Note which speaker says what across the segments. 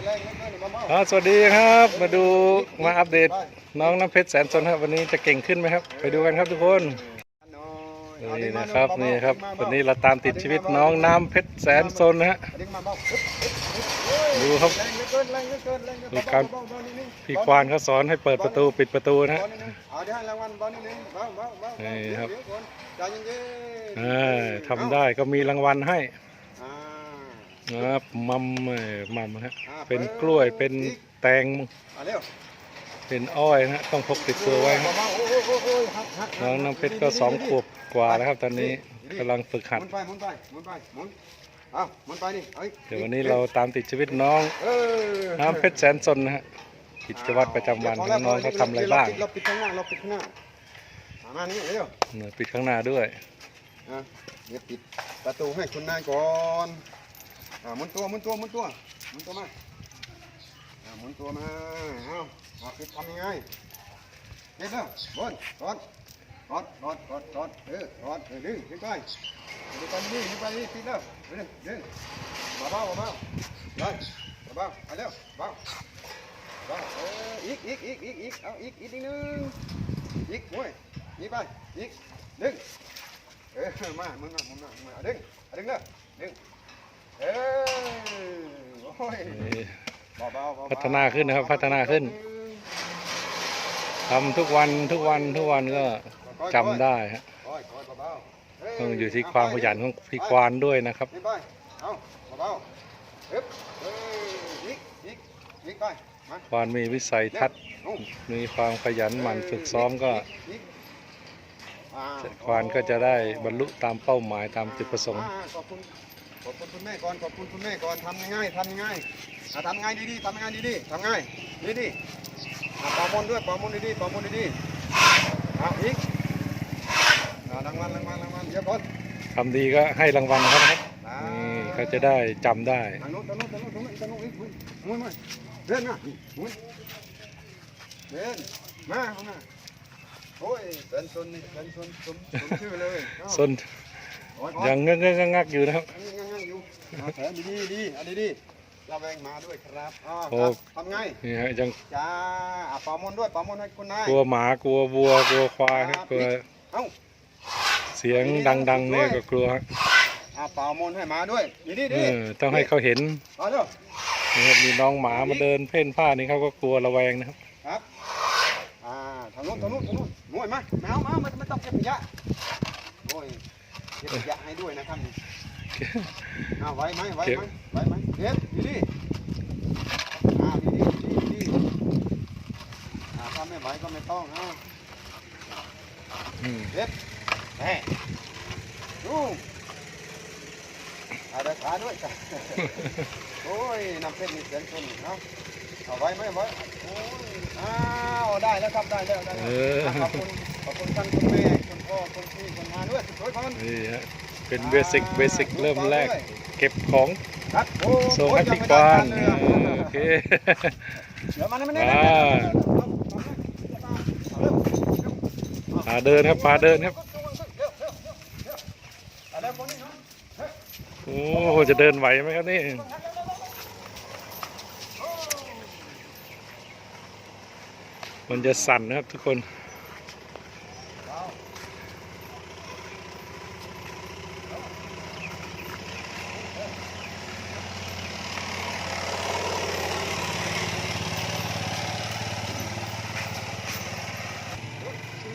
Speaker 1: สวัสดีครับ มาดูมาอัปเดตน้องน้ำเพชรแสนสนครับ วันนี้จะเก่งขึ้นไหมครับ ไปดูกันครับทุกคน
Speaker 2: น้อย
Speaker 1: นี่นะครับนี่ครับ วันนี้เราตามติดชีวิตน้องน้ำเพชรแสนสนนะฮะ
Speaker 2: ดึงมาเบาอึ๊บอึ๊บอึ๊บโอ้ย
Speaker 1: ดูครับ
Speaker 2: แรงเหลือเกินแรงเหลือเกินแรงเหลือ
Speaker 1: ดู
Speaker 2: เกิน
Speaker 1: การ
Speaker 2: เบาๆเบาๆนิดนึง
Speaker 1: พี่ควานเขาสอนให้เปิดประตูปิดประตูนะฮะ
Speaker 2: เบาๆนิดนึงเอาเดี๋ยวให้รางวัลเบานิดนึงเบาเบาเบา
Speaker 1: นี่ครับ
Speaker 2: เดี๋ยวก่อนใจเย็นๆ
Speaker 1: อ่าทำได้ก็มีรางวัลให้
Speaker 2: อ่า
Speaker 1: นะ ครับมัมเอ่อมัมนะฮะ
Speaker 2: อ่า
Speaker 1: เป็นกล้วยเป็นแตง
Speaker 2: อ่าเร็ว
Speaker 1: เป็นอ้อยนะฮะต้องพกติดตัวไว้ฮะ
Speaker 2: เบาๆโอ้โหโอ้โหโอ้โหหักหักหัก
Speaker 1: น้องน้ำเพชรก็สองขวบกว่าแล้วครับ ตอนนี้กำลังฝึกหัด
Speaker 2: หมุนไปหมุนไปหมุนไปหมุนเอาหมุนไปนี่เอ้ย
Speaker 1: เดี๋ยววันนี้เราตามติดชีวิตน้อง
Speaker 2: เออ
Speaker 1: น้ำเพชรแสนสนนะฮะกิจวัตรประจำวันของน้องเขาทำอะไรบ้าง
Speaker 2: เราปิดข้างหน้าเราปิดข้างหน้าเอามานี่เร็ว
Speaker 1: เนี่ยปิดข้างหน้าด้วย
Speaker 2: อะเดี๋ยวปิดประตูให้คุณนายก่อน อ่าหมุนตัวหมุนตัวหมุนตัวหมุนตัวมาอ่าหมุนตัวมาเอาเอาปิดทำยังไงเด็ดเร็วบนรอดรอดรอดรอดรอดเออรอดเออดึงดึงไปดึงไปนี่ดึงไปนี่ปิดแล้วดึงดึงเบาเบาเบาเลยเบาๆไปเร็วเบาเบาเอออีกอีกอีกอีกอีกเอาอีกอีกนิดนึงอีกโว้ยอีกไปอีกดึงเออมามึงมามึงมามึงมาดึงดึงเด้อดึง เออโอ้ย
Speaker 1: นี่
Speaker 2: เบาๆเบาๆ
Speaker 1: พัฒนาขึ้นนะครับ พัฒนาขึ้นทำทุกวันทุกวันทุกวันก็จำได้ฮะ
Speaker 2: ค่อยๆเบาๆเต้
Speaker 1: องอยู่ที่ความขยันของพี่ควานด้วยนะครับ
Speaker 2: นี่ไปเอาเบาๆฮึบเอออีกอีกอีกไปมา
Speaker 1: ควานมีวิสัยทัศน์
Speaker 2: เอา
Speaker 1: มีความขยันหมั่นฝึกซ้อมก็
Speaker 2: อีกอ่า
Speaker 1: ควานก็จะได้บรรลุตามเป้าหมายตามจุดประสงค์
Speaker 2: อ่าขอบคุณข อบคุณคุณแม่ก่อนขอบคุณคุณแม่ก่อนทำง่ายๆทำง่ายๆอะทำง่ายดีๆทำง่ายดีๆทำง่ายดีๆอะปอมนด้วยปอมนดีๆปอมนดีๆเอาอีกอ่ารางวัลรางวัลรางวัลเดี๋ยวก่อน
Speaker 1: ทำดีก็ให้รางวัลนะครับ
Speaker 2: อ่า
Speaker 1: นี่เขาจะได้จำได้
Speaker 2: ทางโน้นทางโน้นทางโน้นทางโน้นทางโน้นอีกมุ้ยมุ้ยเดินมามุ้ยเดินมาเข้ามาโอ้ยเป็นซนนี่เป็นซนสมสมชื่อเลยเอา
Speaker 1: ส้น
Speaker 2: โอ้โอ้
Speaker 1: ยังเงงงงักๆอยู่นะครับ
Speaker 2: ยังยังยังอยู่ เอาแผนดีๆดีอันนี้ดีระแวงมาด้วยครับอ๋อ
Speaker 1: โอ้
Speaker 2: ครับทำไง
Speaker 1: นี่ฮะยัง
Speaker 2: จ้าอะปอมนด้วยปอมนให้คุณนาย
Speaker 1: กลัวหมากลัววัวกลัวควายครับกลัว
Speaker 2: เอ้า
Speaker 1: เสียงดังๆเนี่ยก็กลัวฮะ
Speaker 2: อะปอมนให้มาด้วยดีดี
Speaker 1: เอ
Speaker 2: ดี
Speaker 1: อต้องให้เขาเห็น
Speaker 2: เอาเร็ว
Speaker 1: นี่ครับมีน้องหมามาเดินเพ่นพ่านนี่เขาก็กลัวระแวงนะครับ
Speaker 2: ครับอ่าทางโน้นทางโน้นทางโน้นหน่วยมาแมวมามันมันต้องเก็บขยะโอ้ยเก็บขยะให้ด้วยนะครับนี่ อ้าวไหวไหมไหวไหมไหวไหมเก็บดีดีอ่าดีดีดีดีอ่าถ้าไม่ไหวก็ไม่ต้องเอา
Speaker 1: อืม
Speaker 2: เด็ดแห่ดูอาได้ขาด้วยจ้ะโอ้ยน้ำเพชรมีเสียงชนเนาะเอาไว้ไหมไว้โอ้ยอ้าวได้แล้วครับได้แล้วได้แล้ว
Speaker 1: เออ
Speaker 2: ขอบคุณขอบคุณท่านคุณแม่คุณพ่อคุณพี่คุณมาด้วยสวยพร
Speaker 1: นี่ฮะ เป็นเบสิกเบสิกเริ่มแรก เก็บของ
Speaker 2: ครับโอ้
Speaker 1: ส่งให้
Speaker 2: โอ้ย
Speaker 1: พี่ควาน
Speaker 2: ยัง
Speaker 1: เอ
Speaker 2: ไม่ได้
Speaker 1: อโอเค
Speaker 2: เดี๋ยวมานี่มานี่
Speaker 1: อ่าพาเดินครับพาเดินครับ
Speaker 2: เอาเร็วคนนี้เนาะ
Speaker 1: โอ้โหจะเดินไหวไหมครับนี่มันจะสั่นนะครับทุกคน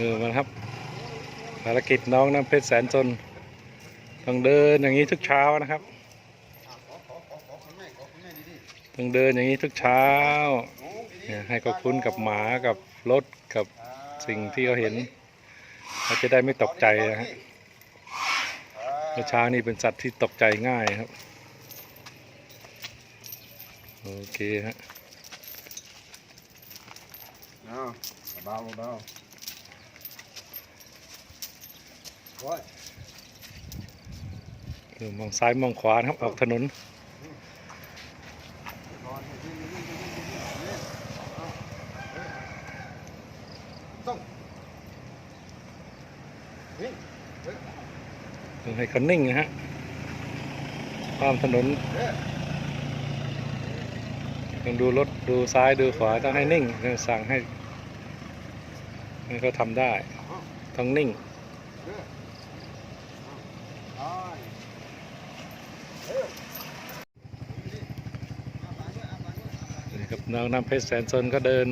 Speaker 1: เออมันครับ ภารกิจน้องน้ำเพชรแสนจนต้องเดินอย่างนี้ทุกเช้านะครับต้องเดินอย่างนี้ทุกเช้าให้เขาคุ้นกับหมากับรถกับสิ่งที่เขาเห็นเขาจะได้ไม่ตกใจนะฮะเพราะช้างนี่เป็นสัตว์ที่ตกใจง่ายครับ โอเคฮะ
Speaker 2: เอาเบาเบาโอ้ย
Speaker 1: เดี๋ยวมองซ้ายมองขวานครับออกถนน
Speaker 2: ต้อง
Speaker 1: ให้เขานิ่งนะฮะความถนนต้องดูรถดูซ้ายดูขวาต้องให้นิ่งต้องสั่งให้ให้เขาทำได้ ต้องนิ่ง
Speaker 2: เออเอาไปเร็วเอาไปด้วยเอาไปด้วย
Speaker 1: นี่ครับน้องน้ำเพชรแสนซนก็เดิน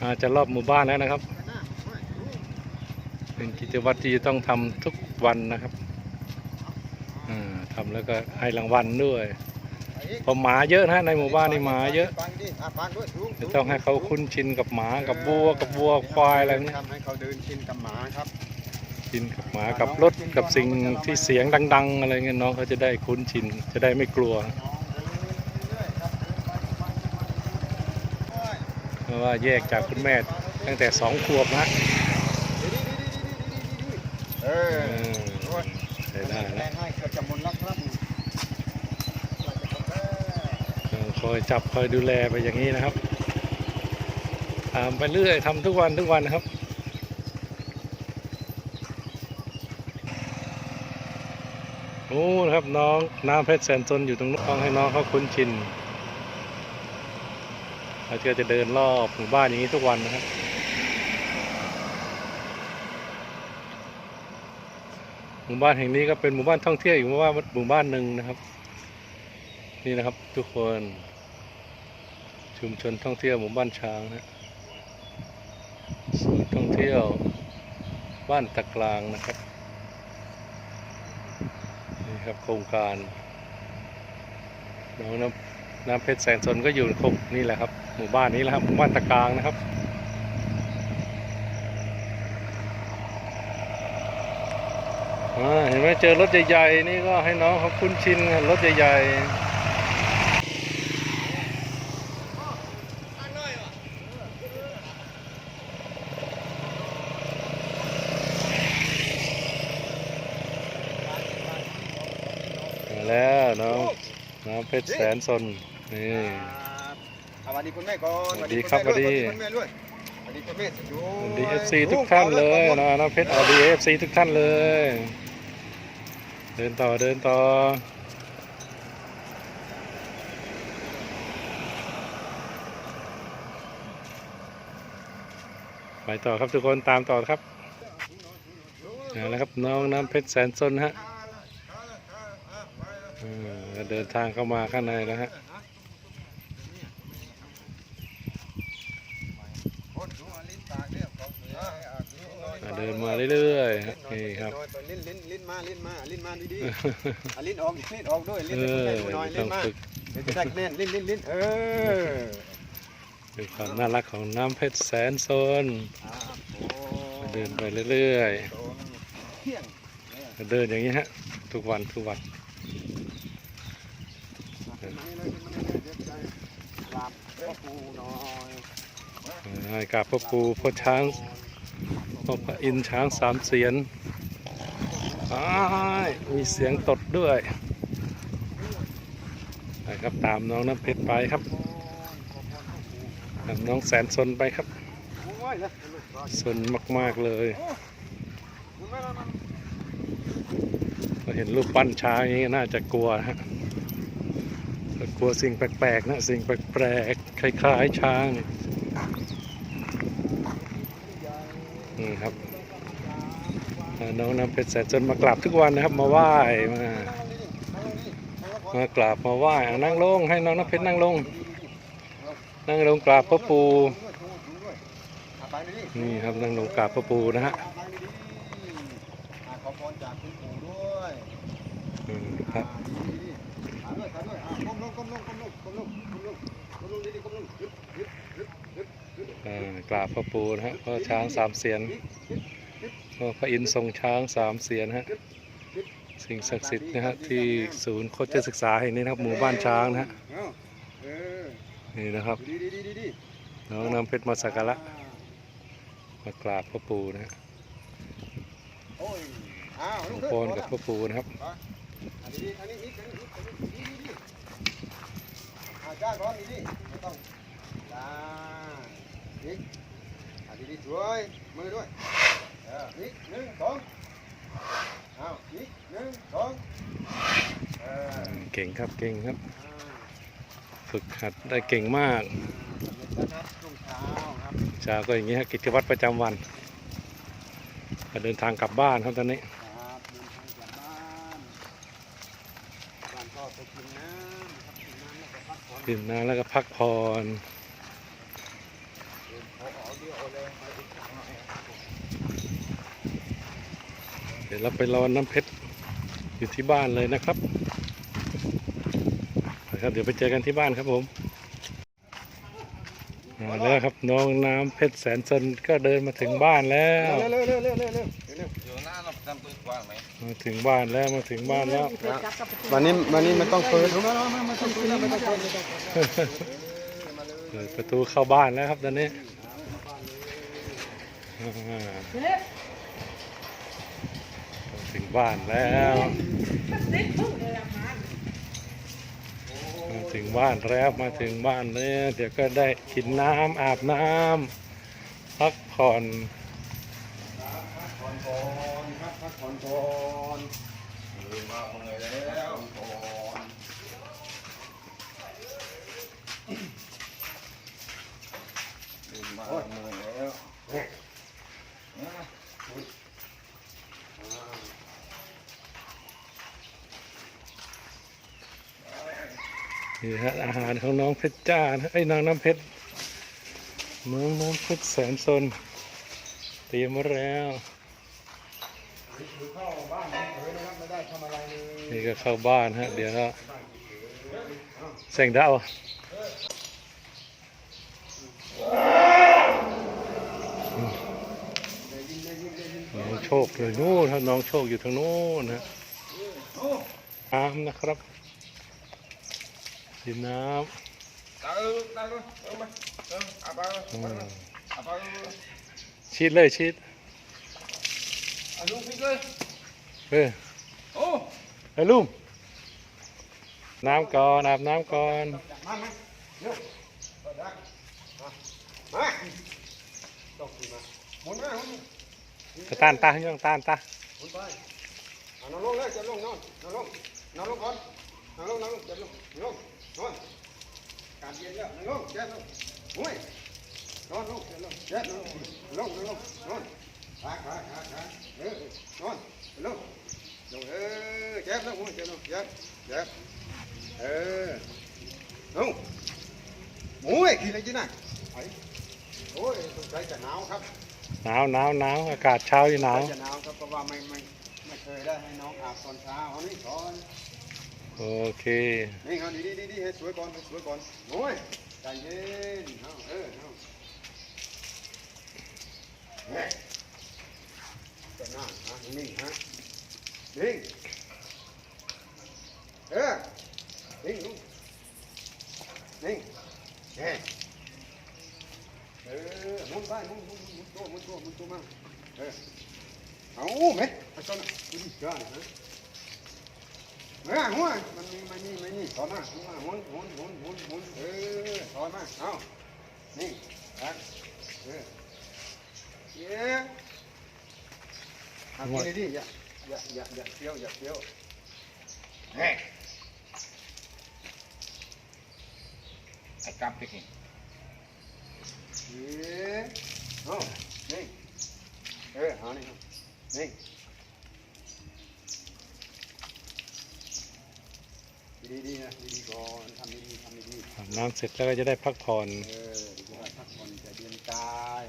Speaker 1: อาจะรอบหมู่บ้านแล้วนะครับ
Speaker 2: หน้าไม่รู้
Speaker 1: เป็นกิจวัตรที่จะต้องทำทุกวันนะครับอ่าทำแล้วก็ให้รางวัลด้วย
Speaker 2: ไปอีก
Speaker 1: เพราะหมาเยอะนะฮะในหมู่บ้านนี่หมาเยอะ
Speaker 2: ฟังดิอะฟังด้วยสูง
Speaker 1: จะต้องให้เขาคุ้นชินกับหมากับวัวกับวัวควายอะไรพวกนี้
Speaker 2: ทำให้เขาเดินชินกับหมาครับ
Speaker 1: ชินกับหมากับรถกับสิ่งที่เสียงดัง ๆ อะไรเงี้ยน้องเขาจะได้คุ้นชินจะได้ไม่กลัว
Speaker 2: น้องเดินเรื่อยๆครับเดินไปไปไปไป
Speaker 1: เพ ราะว่าแยกจากคุณแม่ตั้งแต่สองขวบนะ
Speaker 2: เออ
Speaker 1: ใช้ได้
Speaker 2: แล้
Speaker 1: ว
Speaker 2: งให้เกือบจะค
Speaker 1: อยจับคอยดูแลไปอย่างนี้นะครับตามไปเรื่อยทำทุกวันทุกวันนะครับโอ้ครับน้องน้ำเพชรแสนซนอยู่ตรงนู้นต้องให้น้องเขาคุ้นชิน เราจะเดินรอบหมู่บ้านอย่างนี้ทุกวันนะครับหมู่บ้านแห่งนี้ก็เป็นหมู่บ้านท่องเที่ยวอีกหมู่บ้านหมู่บ้านหนึ่งนะครับ นี่นะครับทุกคนชุมชนท่องเที่ยวหมู่บ้านช้างนะศูนย์ท่องเที่ยวบ้านตะกลางนะครับนี่ครับโครงการน้องน้ำ น้ำเพชรแสนสนก็อยู่ครบนี่แหละครับ หมู่บ้านนี้แหละครับหมู่บ้านตะกลางนะครับ เห็นไหมเจอรถใหญ่ๆนี่ก็ให้น้องเขาคุ้นชินรถใหญ่ๆมาแล้วน้อง น้ำเพชรแสนสนนี่
Speaker 2: สวัสดีคุณแม่ก่อน
Speaker 1: สวัสดีครับ
Speaker 2: สวัสดี
Speaker 1: สวัสดี
Speaker 2: คุณแม่ด้วยสวัสดีคุณแม่สุดยอ
Speaker 1: ส
Speaker 2: ด
Speaker 1: วัสดีเอฟซีทุกท่านเลยนะน้ำเพชรเอาดีเอฟซีทุกท่านเลย เดินต่อเดินต่อไปต่อครับทุกคนตามต่อครับเอาละครับน้องน้ำเพชรแสนซนฮะเออ เดินทางเข้ามาข้างใน
Speaker 2: นะลิ้นปากเนี่ยขอบคุณอะ
Speaker 1: เดินมาเรื่อยๆนี่ครับ
Speaker 2: ลิ้นลิ้นลิ้นมาลิ้นมาลิ้นมาดีๆอลิ้นออกลิ้นออกด้วยลิ้น
Speaker 1: เอ
Speaker 2: ให้
Speaker 1: อ
Speaker 2: คุณแม่ดูหน่อยลิ้
Speaker 1: น
Speaker 2: มา
Speaker 1: ฝึก
Speaker 2: เดี๋ยวจะได้คแน่นลิ้นลิ้นลิ้นเออ
Speaker 1: เป็นความน่ารักของน้ำเพชรแสนโซนเดินไปเรื่อยๆเดินอย่างนี้ฮะทุกวันทุกวัน
Speaker 2: ขึ้นมานี่เลยขึ้นมานี่เลยเดี๋ยวใจกราบพ่อปู่หน่อย
Speaker 1: อ่า กราบพ่อปู่พ่อช้างพ่อพระอินทร์ช้างสามเสียนอ้ายมีเสียงตดด้วยไปครับตามน้องน้ำเพชรไปครับตามน้องแสนซนไปครับ
Speaker 2: โอ้ยนะ
Speaker 1: ซนมาก ๆ เลย
Speaker 2: คุณแม่มา
Speaker 1: พอเห็นรูปปั้นช้างอย่างนี้น่าจะกลัวนะฮะ กลัวสิ่งแปลกๆนะ สิ่งแปลกๆคล้ายๆช้างนี่นี่ครับน้องน้ำเพชรแสนจนมากราบทุกวันนะครับ มาไหว้มามากราบมาไหว้นั่งลงให้น้องน้ำเพชรนั่งลง นั่งลงกราบพ่อปู่นี่ครับนั่งลงกราบพ่อปู่นะฮะ
Speaker 2: ขอพรจากคุณปู่ด้วย
Speaker 1: ครับ
Speaker 2: ก้มลงก้มลงก้มลงก้มลงดีๆก้มลงยึดยึดยึดยึดยึด
Speaker 1: อ่ากราบพ่อปู่นะฮะพ่อช้างสามเสียนพ่อพระอินทร์ทรงช้างสามเสียนฮะสิ่งศักดิ์สิทธิ์นะฮะที่ศูนย์โคชศึกษาแห่งนี้นะครับหมู่บ้านช้างนะฮะ
Speaker 2: เอ้าเออ
Speaker 1: นี่นะครับ
Speaker 2: ดีดีดีดีดี
Speaker 1: น้องนำเพชรมาสักการะมากราบพ่อปู่นะฮะ
Speaker 2: โอ้ยอ้าว
Speaker 1: ขอพรกับพ่อปู่นะครับ
Speaker 2: อ่าจ้าก่อนดีดีไม่ต้องจ้าอีกอ่าดีดีช่วยมือด้วยเอออีกหนึ่งสองอ้าวอีกหนึ่งสองเออ
Speaker 1: เก่งครับเก่งครับ
Speaker 2: อ่า
Speaker 1: ฝึกหัดได้เก่งมาก
Speaker 2: นะครับช่วงเช้าครับ
Speaker 1: เช้าก็อย่างนี้ฮะกิจวัตรประจำวันก็เดินทางกลับบ้านครับตอนนี้
Speaker 2: ครับเดินทางกลับบ้านบ้านก็ไปกินน้ำนะครับกินน้ำ ดื่มน้ำ
Speaker 1: แล้วก็พักผ่อน
Speaker 2: เดี๋ยวเรา
Speaker 1: ไปรอน้ำเพชรอยู่ที่บ้านเลยนะครับนะครับ เดี๋ยวไปเจอกันที่บ้านครับผม มาแล้วครับน้องน้ำเพชรแสนสนก็เดินมาถึงบ้านแล้ว
Speaker 2: เร็วเร็วเร็วเร็วเร็วเร็วเร็ว
Speaker 3: อยู่หน้าเราทำปืนกว้างไหม
Speaker 1: มาถึงบ้านแล้วมาถึงบ้านแล้ว
Speaker 2: วันนี้วันนี้มันต้องเปิดรู้ไหมรู้ไหมมันต้องเปิดแล้วไม่ต้องเปิดไม่ต้องเปิดมาเลย
Speaker 1: เปิดประตูเข้าบ้านแล้วครับตอนนี้อ่าถึงบ้านแล้วมา ถึงบ้านแล้วมาถึงบ้านแล้วเดี๋ยวก็ได้กินน้ำอาบน้ำพักผ่อนพัก
Speaker 2: ผ่อนก่อนครับพักผ่อนก่อน
Speaker 3: ลืมมาเมื่อยแล้ว
Speaker 2: ก่อน
Speaker 3: ลืมมาเมื่อยแล้ว
Speaker 1: นี่ฮะอาหารของน้องเพชรจ้านะไอ้น้องน้ำเพชรน้องน้ำเพชรแสนสนเตรียมมาแล้ว
Speaker 2: นี่
Speaker 1: ก็เข้าบ้านฮะ เดี๋ยวก็แสงดาวน้องโชคเลยนู่นครับน้องโชคอยู่ทางโน้นนะน้ำนะครับ ดินน้
Speaker 3: ตาเออตาเออเออมาเอออาบาำ
Speaker 1: อืม
Speaker 3: อาบา
Speaker 1: ชิดเลยชิด
Speaker 3: อาลูพี่เลย
Speaker 1: เออ
Speaker 3: โอ้
Speaker 1: ไอ้ลุงน้ำก่อนอาบน้ำก่อน
Speaker 2: มาไหมเร็วเปิดได้มามาต้องขึ้นมาหมุนมาหมุน
Speaker 1: กระตานตาย่องตานตา
Speaker 2: นไปเอานอนลงเลยจะลงนอนนอนลงนอนลงก่อนนอนลงนอนลงจะลงนอนลง นอนการเย็นแล้วนอนลงเจ็ดลงโอ้ยนอนลงเจ็ดลงเจ็ดลงลงนอนลงนอนขาขาขาขาเออนอนลงลงเออเจ็บลงโอ้ยเจ็บลงเจ็บเจ็บเออลงโอ้ยขี่อะไรจีน่ะไอ้โอ้ยสงสัยจะหนาวครับ
Speaker 1: หนาวหนาวหนาวอากาศเช้าที่หนาว
Speaker 2: จะหนาวครับเพราะว่าไม่ไม่ไม่เคยได้ให้น้องอาบตอนเช้าเอานี่ก่อน
Speaker 1: โอเค
Speaker 2: นี่เอาดีดีดีดีให้สวยก่อนให้สวยก่อนโอ้ยใจเย็นเอาเออเอาเฮ้ยจะนั่งฮะนิ่งฮะนิ่งเออนิ่งลูกนิ่งเฮ้เออมุนไปหมุนมุนมุนตัวมุนตัวมุนตัวมาเออเอาไหมเอาต้นดูดิจ้าฮะ เมื่อหัวมันมีมันมีมันมีถอนมาถอนมาหมุนหมุนหมุนหมุนหมุนเออถอนมาเอานี่ครับเออเย้เอากินเลยดิอย่าอย่าอย่าอย่าเคี้ยวอย่าเคี้ยวเฮ้
Speaker 3: ไอ้กลับไปกิน
Speaker 2: เย้เอานี่เออเอานี่นี่ ดีๆนะดีๆก่อนทำดีๆทำดีๆ
Speaker 1: อาบน้ำเสร็จแล้วก็จะได้พักผ่อน
Speaker 2: เออดีกว่าพักผ่อนจะเย็นกาย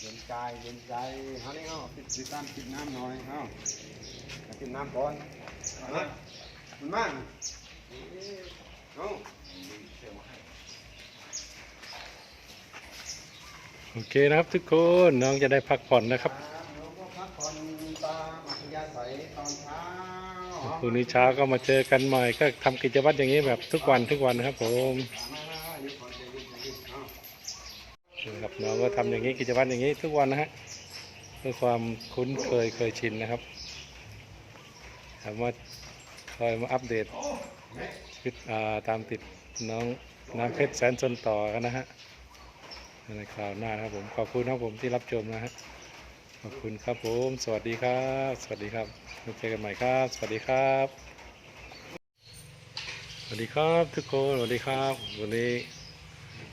Speaker 2: เย็นกายเย็นใจเฮานี่เฮาปิดปิดตามปิดน้ำหน่อยเฮาปิดน้ำก่อนเอาละมันมากเอา
Speaker 1: โอเคนะครับทุกคนน้องจะได้พักผ่อนนะครับ
Speaker 2: ครับเราก็พักผ่อนตามอัธยาศัยตอนเช้า
Speaker 1: อุนี้เช้าก็มาเจอกันใหม่ก็ทำกิจวัตรอย่างนี้แบบทุกวันทุกวันนะครับผม
Speaker 2: นะ
Speaker 1: ครับน้องก็ทำอย่างนี้กิจวัตรอย่างนี้ทุกวันนะฮะเพื่อความคุ้นเคยเคยชินนะครับถามว่าคอยมาอัปเดตชีวิตตามติดน้องน้ำเพชรแสนสนต่อกันนะฮะในคราวหน้านะครับผมขอบคุณครับผมที่รับชมนะฮะขอบคุณครับผม สวัสดีครับ สวัสดีครับ มาเจอกันใหม่ครับ สวัสดีครับ สวัสดีครับทุกคน สวัสดีครับ วันนี้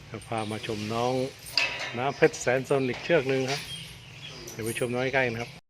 Speaker 1: จะพามาชมน้องน้ำเพชรแสนซนอีกเชือกหนึ่งครับ เดี๋ยวไปชมน้อยใกล้นะครับ